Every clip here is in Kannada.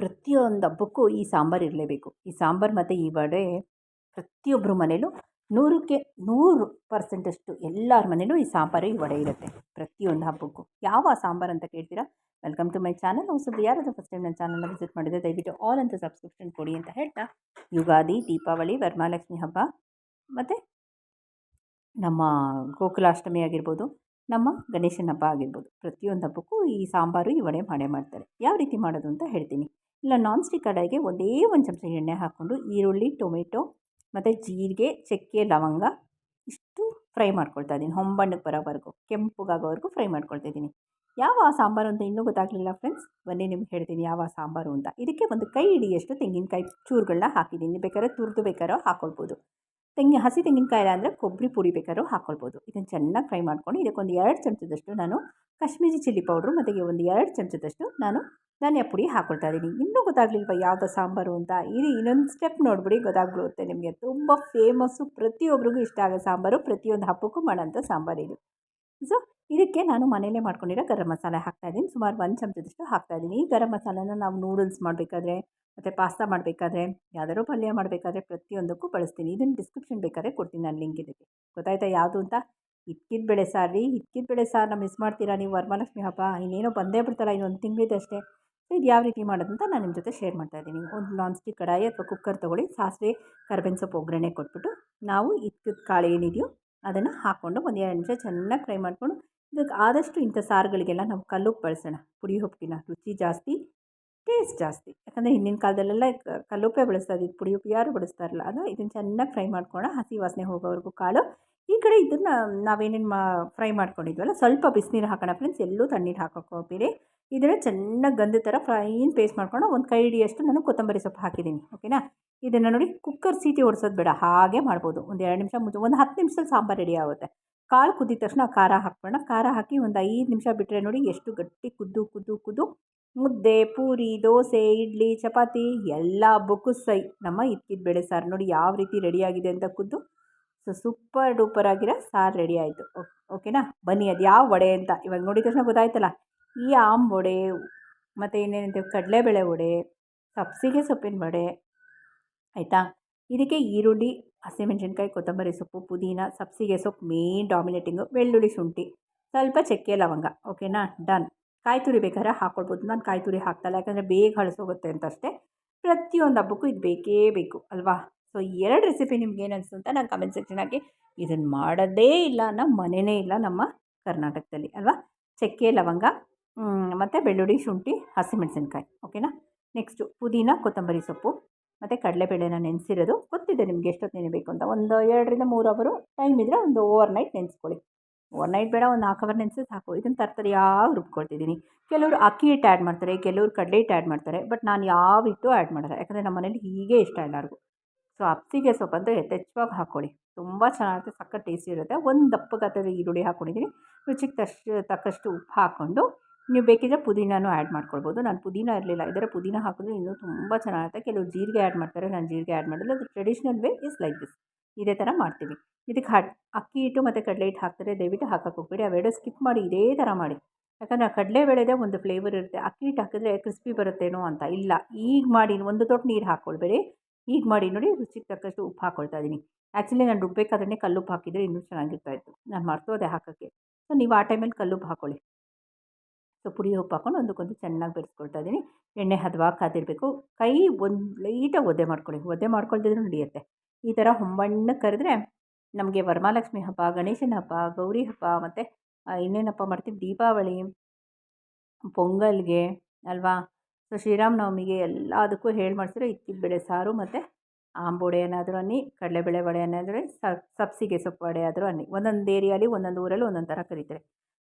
ಪ್ರತಿಯೊಂದು ಹಬ್ಬಕ್ಕೂ ಈ ಸಾಂಬಾರು ಇರಲೇಬೇಕು. ಈ ಸಾಂಬಾರು ಮತ್ತು ಈ ವಡೆ ಪ್ರತಿಯೊಬ್ಬರ ಮನೇಲೂ ನೂರಕ್ಕೆ ನೂರು ಪರ್ಸೆಂಟಷ್ಟು ಎಲ್ಲರ ಮನೇಲೂ ಈ ಸಾಂಬಾರು, ಈ ವಡೆ ಇರುತ್ತೆ ಪ್ರತಿಯೊಂದು ಹಬ್ಬಕ್ಕೂ. ಯಾವ ಸಾಂಬಾರು ಅಂತ ಕೇಳ್ತೀರಾ? ವೆಲ್ಕಮ್ ಟು ಮೈ ಚಾನಲ್ ಹೊಸದು ಯಾರಾದರೂ ಫಸ್ಟ್ ಟೈಮ್ ನನ್ನ ಚಾನಲ್ನ ವಿಸಿಟ್ ಮಾಡಿದರೆ ದಯವಿಟ್ಟು ಆಲ್ ಅಂತ ಸಬ್ಸ್ಕ್ರಿಪ್ಷನ್ ಕೊಡಿ ಅಂತ ಹೇಳ್ತಾ. ಯುಗಾದಿ, ದೀಪಾವಳಿ ವರಮಹಾಲಕ್ಷ್ಮಿ ಹಬ್ಬ ಮತ್ತು ನಮ್ಮ ಗೋಕುಲಾಷ್ಟಮಿ ಆಗಿರ್ಬೋದು. ನಮ್ಮ ಗಣೇಶನ ಹಬ್ಬ ಆಗಿರ್ಬೋದು. ಪ್ರತಿಯೊಂದು ಹಬ್ಬಕ್ಕೂ ಈ ಸಾಂಬಾರು, ಈ ವಡೆ ಮಾಡೇ ಮಾಡ್ತಾರೆ. ಯಾವ ರೀತಿ ಮಾಡೋದು ಅಂತ ಹೇಳ್ತೀನಿ. ಇಲ್ಲ ನಾನ್ ಸ್ಟಿಕ್ ಕಡಾಯಿಗೆ ಒಂದೇ ಒಂದು ಚಮಚ ಎಣ್ಣೆ ಹಾಕ್ಕೊಂಡು ಈರುಳ್ಳಿ, ಟೊಮೆಟೊ ಮತ್ತು ಜೀರಿಗೆ, ಚಕ್ಕೆ, ಲವಂಗ ಇಷ್ಟು ಫ್ರೈ ಮಾಡ್ಕೊಳ್ತಾ ಇದ್ದೀನಿ. ಹೊಂಬಣ್ಣಕ್ಕೆ ಬರೋವರೆಗೂ ಕೆಂಪುಗಾಗೋವರೆಗೂ ಫ್ರೈ ಮಾಡ್ಕೊಳ್ತಾ ಇದ್ದೀನಿ. ಯಾವ ಸಾಂಬಾರು ಅಂತ ಇನ್ನೂ ಗೊತ್ತಾಗಲಿಲ್ಲ ಫ್ರೆಂಡ್ಸ್ ಬನ್ನಿ, ನಿಮ್ಗೆ ಹೇಳ್ತೀನಿ ಯಾವ ಸಾಂಬಾರು ಅಂತ. ಇದಕ್ಕೆ ಒಂದು ಕೈ ಹಿಡಿಯಷ್ಟು ತೆಂಗಿನಕಾಯಿ ಚೂರುಗಳನ್ನ ಹಾಕಿದ್ದೀನಿ. ಬೇಕಾದ್ರೆ ತುರಿದು ಬೇಕಾದ್ರೂ ಹಾಕ್ಕೊಳ್ಬೋದು ತೆಂಗಿನ, ಹಸಿ ತೆಂಗಿನಕಾಯಿ ಅಂದರೆ ಕೊಬ್ಬರಿ ಪುಡಿ ಬೇಕಾದ್ರೂ ಹಾಕ್ಕೊಳ್ಬೋದು ಇದನ್ನು ಚೆನ್ನಾಗಿ ಫ್ರೈ ಮಾಡ್ಕೊಂಡು ಇದಕ್ಕೊಂದು ಎರಡು ಚಮಚದಷ್ಟು ನಾನು ಕಾಶ್ಮೀರಿ ಚಿಲ್ಲಿ ಪೌಡ್ರು ಮತ್ತು ಒಂದು ಎರಡು ಚಮಚದಷ್ಟು ನಾನು ಧನಿಯಾ ಪುಡಿ ಹಾಕ್ಕೊಳ್ತಾ ಇದ್ದೀನಿ ಇನ್ನೂ ಗೊತ್ತಾಗಲಿಲ್ವ ಯಾವುದೋ ಸಾಂಬಾರು ಅಂತ? ಇದು ಇನ್ನೊಂದು ಸ್ಟೆಪ್ ನೋಡಿಬಿಡಿ, ಗೊತ್ತಾಗ್ಬಿಡುತ್ತೆ ನಿಮಗೆ. ತುಂಬ ಫೇಮಸ್ಸು ಪ್ರತಿಯೊಬ್ಬರಿಗೂ ಇಷ್ಟ ಆಗೋ ಸಾಂಬಾರು ಪ್ರತಿಯೊಂದು ಹಬ್ಬಕ್ಕೂ ಮಾಡೋಂಥ ಸಾಂಬಾರು ಇದು. ಸೊ ಇದಕ್ಕೆ ನಾನು ಮನೆಯಲ್ಲೇ ಮಾಡ್ಕೊಂಡಿರೋ ಗರಂ ಮಸಾಲೆ ಹಾಕ್ತಾಯಿದ್ದೀನಿ ಸುಮಾರು ಒಂದು ಚಮಚದಷ್ಟು ಹಾಕ್ತಾಯಿದ್ದೀನಿ ಈ ಗರಂ ಮಸಾಲೆನ ನಾವು ನೂಡಲ್ಸ್ ಮಾಡಬೇಕಾದ್ರೆ, ಮತ್ತು ಪಾಸ್ತಾ ಮಾಡಬೇಕಾದ್ರೆ, ಯಾವ್ದಾದ್ರು ಪಲ್ಯ ಮಾಡಬೇಕಾದ್ರೆ ಪ್ರತಿಯೊಂದಕ್ಕೂ ಬಳಸ್ತೀನಿ. ಇದನ್ನು ಡಿಸ್ಕ್ರಿಪ್ಷನ್ ಬೇಕಾದ್ರೆ ಕೊಡ್ತೀನಿ ನಾನು ಲಿಂಕ್ ಇದಕ್ಕೆ. ಗೊತ್ತಾಯ್ತಾ ಯಾವುದು ಅಂತ? ಇಟ್ಕಿದ ಬೇಳೆ ಸಾರು ರೀ. ಇಕ್ಕಿದ ಬೇಳೆ ಸಾರನ್ನ ಮಿಸ್ ಮಾಡ್ತೀರಾ ನೀವು ವರಮಹಾಲಕ್ಷ್ಮಿ ಹಬ್ಬ? ಇನ್ನೇನೋ ಬಂದೇ ಬಿಡ್ತಲ್ಲ ಇನ್ನೊಂದು ತಿಂಗಳಿದಷ್ಟೇ ಸೊ ಇದು ಯಾವ ರೀತಿ ಮಾಡೋದು ಅಂತ ನಾನು ನಿಮ್ಮ ಜೊತೆ ಶೇರ್ ಮಾಡ್ತಾ ಇದ್ದೀನಿ. ಒಂದು ನಾನ್ ಸ್ಟಿಕ್ ಕಡಾಯಿ ಅಥವಾ ಕುಕ್ಕರ್ ತೊಗೊಳ್ಳಿ. ಸಾಸಿವೆ, ಕರ್ಬೇವಿನ ಸೊಪ್ಪು ಒಗ್ಗರಣೆ ಕೊಟ್ಬಿಟ್ಟು, ನಾವು ಇಟ್ಕಿದ ಕಾಳು ಏನಿದೆಯೋ ಅದನ್ನು ಹಾಕ್ಕೊಂಡು ಒಂದು ಎರಡು ನಿಮಿಷ ಚೆನ್ನಾಗಿ ಫ್ರೈ ಮಾಡಿಕೊಂಡು ಇದಕ್ಕೆ ಆದಷ್ಟು ಇಂಥ ಸಾರುಗಳಿಗೆಲ್ಲ ನಾವು ಕಲ್ಲುಪ್ಪು ಬಳಸೋಣ. ಪುಡಿ ಉಪ್ಪಿನ ರುಚಿ ಜಾಸ್ತಿ, ಟೇಸ್ಟ್ ಜಾಸ್ತಿ. ಯಾಕಂದರೆ ಹಿಂದಿನ ಕಾಲದಲ್ಲೆಲ್ಲ ಕಲ್ಲುಪ್ಪೇ ಬಳಸ್ತಾ ಇದ್ದಿದ್ದು, ಪುಡಿ ಉಪ್ಪು ಯಾರು ಬಳಸ್ತಾ ಇರಲ್ಲ ಇದನ್ನು ಚೆನ್ನಾಗಿ ಫ್ರೈ ಮಾಡ್ಕೊಳ್ಳೋಣ ಹಸಿ ವಾಸನೆ ಹೋಗೋವರೆಗೂ ಕಾಳು ಈ ಕಡೆ ಇದನ್ನು ನಾವೇನೇನು ಮಾ ಫ್ರೈ ಮಾಡ್ಕೊಂಡಿದ್ವಲ್ಲ, ಸ್ವಲ್ಪ ಬಿಸಿನೀರು ಹಾಕೋಣ ಫ್ರೆಂಡ್ಸ್ ಎಲ್ಲೂ ತಣ್ಣೀರು ಹಾಕೋಕೆ ಹೋಗ್ಬೇಡಿ. ಇದನ್ನು ಚೆನ್ನಾಗಿ ಗಂಧ ಥರ ಫ್ರೈನ್ ಪೇಸ್ಟ್ ಮಾಡ್ಕೊಂಡು ಒಂದು ಕೈ ಹಿಡಿಯಷ್ಟು ನಾನು ಕೊತ್ತಂಬರಿ ಸೊಪ್ಪು ಹಾಕಿದ್ದೀನಿ ಓಕೆನಾ ಇದನ್ನು ನೋಡಿ ಕುಕ್ಕರ್ ಸೀಟಿ ಓಡಿಸೋದು ಬೇಡ, ಹಾಗೆ ಮಾಡ್ಬೋದು. ಒಂದು ಎರಡು ನಿಮಿಷ ಮುಂಚೆ ಒಂದು ಹತ್ತು ನಿಮಿಷದಲ್ಲಿ ಸಾಂಬಾರು ರೆಡಿ ಆಗುತ್ತೆ. ಕಾಳು ಕುದ್ದಿದ ತಕ್ಷಣ ಖಾರ ಹಾಕ್ಬೇಡ, ಖಾರ ಹಾಕಿ ಒಂದು ಐದು ನಿಮಿಷ ಬಿಟ್ಟರೆ ನೋಡಿ ಎಷ್ಟು ಗಟ್ಟಿ ಕುದ್ದು ಕುದ್ದು ಕುದ್ದು. ಮುದ್ದೆ, ಪೂರಿ, ದೋಸೆ, ಇಡ್ಲಿ, ಚಪಾತಿ, ಎಲ್ಲ ಬೊಕ್ಕು ಸೈ ನಮ್ಮ ಇಕ್ಕಿದ ಬೇಳೆ ಸಾರು ನೋಡಿ ಯಾವ ರೀತಿ ರೆಡಿಯಾಗಿದೆ ಅಂತ ಕುದ್ದು. ಸೊ ಸೂಪರ್ ಡೂಪರ್ ಆಗಿರೋ ಸಾರು ರೆಡಿ ಆಯಿತು. ಓಕೆನಾ ಬನ್ನಿ, ಅದು ಯಾವ ವಡೆ ಅಂತ? ಇವಾಗ ನೋಡಿದ ತಕ್ಷಣ ಗೊತ್ತಾಯ್ತಲ್ಲ? ಈ ಆಮ್ ವಡೆ, ಮತ್ತು ಇನ್ನೇನಂತೀವಿ ಕಡಲೆಬೇಳೆ ವಡೆ, ಸಬ್ಸಿಗೆ ಸೊಪ್ಪಿನ ವಡೆ, ಆಯಿತಾ? ಇದಕ್ಕೆ ಈರುಳ್ಳಿ, ಹಸಿಮೆಣಸಿನ್ಕಾಯಿ, ಕೊತ್ತಂಬರಿ ಸೊಪ್ಪು, ಪುದೀನ, ಸಬ್ಸಿಗೆ ಸೊಪ್ಪು ಮೇನ್ ಡಾಮಿನೇಟಿಂಗು ಬೆಳ್ಳುಳ್ಳಿ ಶುಂಠಿ, ಸ್ವಲ್ಪ ಚಕ್ಕೆ ಲವಂಗ ಓಕೆನಾ ಡನ್ ಕಾಯಿ ತುರಿ ಬೇಕಾದ್ರೆ ಹಾಕ್ಕೊಳ್ಬೋದು ನಾನು ಕಾಯಿ ತುರಿ ಹಾಕ್ತಲ್ಲ, ಯಾಕಂದರೆ ಬೇಗ ಹಳಸೋಗುತ್ತೆ ಅಂತ ಅಷ್ಟೇ ಪ್ರತಿಯೊಂದು ಹಬ್ಬಕ್ಕೂ ಇದು ಬೇಕೇ ಬೇಕು, ಅಲ್ವಾ? ಸೊ, ಎರಡು ರೆಸಿಪಿ ನಿಮ್ಗೆ ಏನು ಅನಿಸ್ತು ಅಂತ ನಾನು ಕಮೆಂಟ್ ಸೆಕ್ಷನ್ ಹಾಕಿ ಇದನ್ನು ಮಾಡೋದೇ ಇಲ್ಲ ನಮ್ಮ ಮನೆಯೇ ಇಲ್ಲ ನಮ್ಮ ಕರ್ನಾಟಕದಲ್ಲಿ, ಅಲ್ವಾ? ಚಕ್ಕೆ, ಲವಂಗ ಮತ್ತು ಬೆಳ್ಳುಳ್ಳಿ, ಶುಂಠಿ, ಹಸಿಮೆಣಸಿನ್ಕಾಯಿ ಓಕೆನಾ ನೆಕ್ಸ್ಟು ಪುದೀನ, ಕೊತ್ತಂಬರಿ ಸೊಪ್ಪು, ಮತ್ತು ಕಡಲೆಬೇಳೆನ ನೆನೆಸಿರೋದು. ಗೊತ್ತಿದೆ ನಿಮಗೆ ಎಷ್ಟೊತ್ತು ನೆನೆಬೇಕು ಅಂತ. ಒಂದು ಎರಡರಿಂದ ಮೂರು ಅವರು ಟೈಮ್ ಇದ್ದರೆ ಒಂದು ಓವರ್ ನೈಟ್ ನೆನೆಸ್ಕೊಳ್ಳಿ. ಓವರ್ ನೈಟ್ ಬೇಡ, ಒಂದು ನಾಲ್ಕು ಅವರ್ ನೆನೆಸಿ ಸಾಕು. ಇದನ್ನು ತರ್ತರಿಯಾಗಿ ರುಬ್ಕೊಳ್ತಿದ್ದೀನಿ. ಕೆಲವರು ಅಕ್ಕಿ ಹಿಟ್ಟು ಆ್ಯಡ್ ಮಾಡ್ತಾರೆ, ಕೆಲವರು ಕಡಲೆ ಹಿಟ್ಟು ಆ್ಯಡ್ ಮಾಡ್ತಾರೆ ಬಟ್ ನಾನು ಯಾವ ಹಿಟ್ಟು ಆ್ಯಡ್ ಮಾಡಲ್ಲ. ಯಾಕಂದರೆ ನಮ್ಮ ಮನೇಲಿ ಹೀಗೆ ಇಷ್ಟ ಎಲ್ಲರಿಗೂ ಸೊ ಅಪ್ಸಿಗೆ ಸೊಪ್ಪಂತೂ ಯಥೇಚ್ಛವಾಗಿ ಹಾಕ್ಕೊಳ್ಳಿ ತುಂಬ ಚೆನ್ನಾಗಿರುತ್ತೆ ಸಕ್ಕ ಟೇಸ್ಟಿ ಇರುತ್ತೆ. ಒಂದು ದಪ್ಪ ಗಾತ್ರದ ಈರುಳ್ಳಿ ಹಾಕ್ಕೊಂಡಿದ್ದೀನಿ ರುಚಿಗೆ ತಷ್ಟು ತಕ್ಕಷ್ಟು ಉಪ್ಪು ಹಾಕ್ಕೊಂಡು, ನೀವು ಬೇಕಿದ್ದರೆ ಪುದೀನೂ ಆ್ಯಡ್ ಮಾಡ್ಕೊಳ್ಬೋದು. ನಾನು ಪುದೀನ ಇರಲಿಲ್ಲ. ಇದರ ಪುದೀನ ಹಾಕಿದ್ರೆ ಇನ್ನೂ ತುಂಬ ಚೆನ್ನಾಗಿರುತ್ತೆ. ಕೆಲವು ಜೀರಿಗೆ ಆ್ಯಡ್ ಮಾಡ್ತಾರೆ, ನಾನು ಜೀರಿಗೆ ಆ್ಯಡ್ ಮಾಡಿಲ್ಲ. ಅದು traditional way is like this ಇದೇ ಥರ ಮಾಡ್ತೀವಿ. ಇದಕ್ಕೆ ಹಟ್, ಅಕ್ಕಿ ಹಿಟ್ಟು ಮತ್ತು ಕಡಲೆ ಹಿಟ್ಟು ಹಾಕ್ತಾರೆ. ದಯವಿಟ್ಟು ಹಾಕಕ್ಕೆ ಹೋಗ್ಬೇಡಿ. ಅವೆರಡು ಸ್ಕಿಪ್ ಮಾಡಿ ಇದೇ ಥರ ಮಾಡಿ. ಯಾಕಂದರೆ ಕಡಲೆ ಬೆಳೆದೇ ಒಂದು ಫ್ಲೇವರ್ ಇರುತ್ತೆ. ಅಕ್ಕಿ ಹಿಟ್ಟು ಹಾಕಿದ್ರೆ ಕ್ರಿಸ್ಪಿ ಬರುತ್ತೇನೋ ಅಂತ. ಇಲ್ಲ, ಈಗ ಮಾಡಿ, ಒಂದು ತೊಟ್ಟು ನೀರು ಹಾಕ್ಕೊಳ್ಬೇಡಿ. ಈಗ ಮಾಡಿ ನೋಡಿ ರುಚಿಗೆ ತಕ್ಕಷ್ಟು ಉಪ್ಪು ಹಾಕ್ಕೊಳ್ತಾ ಇದ್ದೀನಿ. ಆ್ಯಕ್ಚುಲಿ ನಾನು ರುಬ್ಬೇಕಾದ್ರೆ ಕಲ್ಲುಪ್ಪು ಹಾಕಿದರೆ ಇನ್ನೂ ಚೆನ್ನಾಗಿರ್ತಾಯಿತ್ತು ನಾನು ಮರ್ತೋದೆ ಹಾಕೋಕ್ಕೆ. ಸೊ ನೀವು ಆ ಟೈಮಲ್ಲಿ ಕಲ್ಲುಪ್ಪು ಹಾಕ್ಕೊಳ್ಳಿ ಸೊ ಪುಡಿ ಉಪ್ಪು ಹಾಕ್ಕೊಂಡು ಒಂದಕ್ಕೊಂದು ಚೆನ್ನಾಗಿ ಬೆರೆಸ್ಕೊಳ್ತಾ ಇದ್ದೀನಿ. ಎಣ್ಣೆ ಹದವಾ ಕಾದಿರಬೇಕು. ಕೈ ಒಂದು ಲೈಟಾಗಿ ಒದ್ದೆ ಮಾಡ್ಕೊಳ್ಳಿ. ಒದ್ದೆ ಮಾಡ್ಕೊಳ್ತಿದ್ರು ನಡೆಯುತ್ತೆ. ಈ ಥರ ಹೊಂಬಣ್ಣ ಕರೆದ್ರೆ ನಮಗೆ ವರಮಹಾಲಕ್ಷ್ಮಿ ಹಬ್ಬ, ಗಣೇಶನ ಹಬ್ಬ, ಗೌರಿ ಹಬ್ಬ ಮತ್ತು ಇನ್ನೇನಪ್ಪ ಮಾಡ್ತೀವಿ? ದೀಪಾವಳಿ, ಪೊಂಗಲ್ಗೆ ಅಲ್ವಾ? ಸೊ ಶ್ರೀರಾಮನವಮಿಗೆ ಎಲ್ಲದಕ್ಕೂ ಹೇಳಿ ಮಾಡಿಸಿದ್ರೆ ಇಕ್ಕಿದ ಬೇಳೆ ಸಾರು ಮತ್ತು ಆಂಬೊಡೆ ಏನಾದರೂ ಅನ್ನಿ, ಕಡಲೆಬೇಳೆ ವಡೆ ಏನಾದರೂ ಸಬ್ಸಿಗೆ ಸೊಪ್ಪು ವಡೆ ಆದರೂ ಅನ್ನಿ. ಒಂದೊಂದು ಏರಿಯಾಲಿ ಒಂದೊಂದು ಊರಲ್ಲಿ ಒಂದೊಂದು ಥರ ಕರೀತಾರೆ.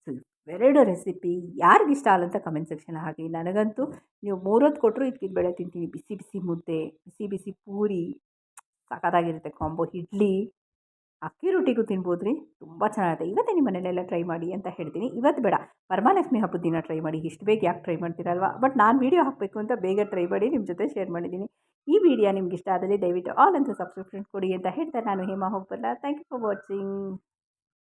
ಸೊ, ಇವೆರಡು ರೆಸಿಪಿ ಯಾರಿಗಿಷ್ಟ ಆಗಲ್ಲ ಕಮೆಂಟ್ ಸೆಕ್ಷನ್ ಹಾಕಿ ನನಗಂತೂ ನೀವು ಮೂರೊತ್ತು ಕೊಟ್ಟರು ಇಕ್ಕಿದ ಬೇಳೆ ತಿಂತೀನಿ. ಬಿಸಿ ಬಿಸಿ ಮುದ್ದೆ, ಬಿಸಿ ಬಿಸಿ ಪೂರಿ, ಸಖತ್ತಾಗಿರುತ್ತೆ ಕಾಂಬೋ. ಇಡ್ಲಿ ಅಕ್ಕಿ ರೊಟ್ಟಿಗೂ ತಿನ್ಬೋದು ರೀ ತುಂಬ ಚೆನ್ನಾಗಿದೆ ಇವತ್ತೇ ನಿಮ್ಮ ಮನೇಲೆಲ್ಲ ಟ್ರೈ ಮಾಡಿ ಅಂತ ಹೇಳ್ತೀನಿ. ಇವತ್ತು ಬೇಡ. ಪರಮಾಲಕ್ಷ್ಮಿ ಹಬ್ಬದ ದಿನ ಟ್ರೈ ಮಾಡಿ. ಇಷ್ಟು ಬೇಗ ಯಾಕೆ ಟ್ರೈ ಮಾಡ್ತೀರಲ್ವ? ಬಟ್ ನಾನು ವೀಡಿಯೋ ಹಾಕಬೇಕು ಅಂತ ಬೇಗ ಟ್ರೈ ಮಾಡಿ ನಿಮ್ಮ ಜೊತೆ ಶೇರ್ ಮಾಡಿದ್ದೀನಿ. ಈ ವಿಡಿಯೋ ನಿಮ್ಗೆ ಇಷ್ಟ ಆದರೆ ದಯವಿಟ್ಟು ಆಲ್ ಅಂತ ಸಬ್ಸ್ಕ್ರಿಪ್ಷನ್ ಕೊಡಿ ಅಂತ ಹೇಳ್ತಾರೆ ನಾನು ಹೇಮಾ ಹೋಗ್ಬಲ್ಲ ಥ್ಯಾಂಕ್ ಯು ಫಾರ್ ವಾಚಿಂಗ್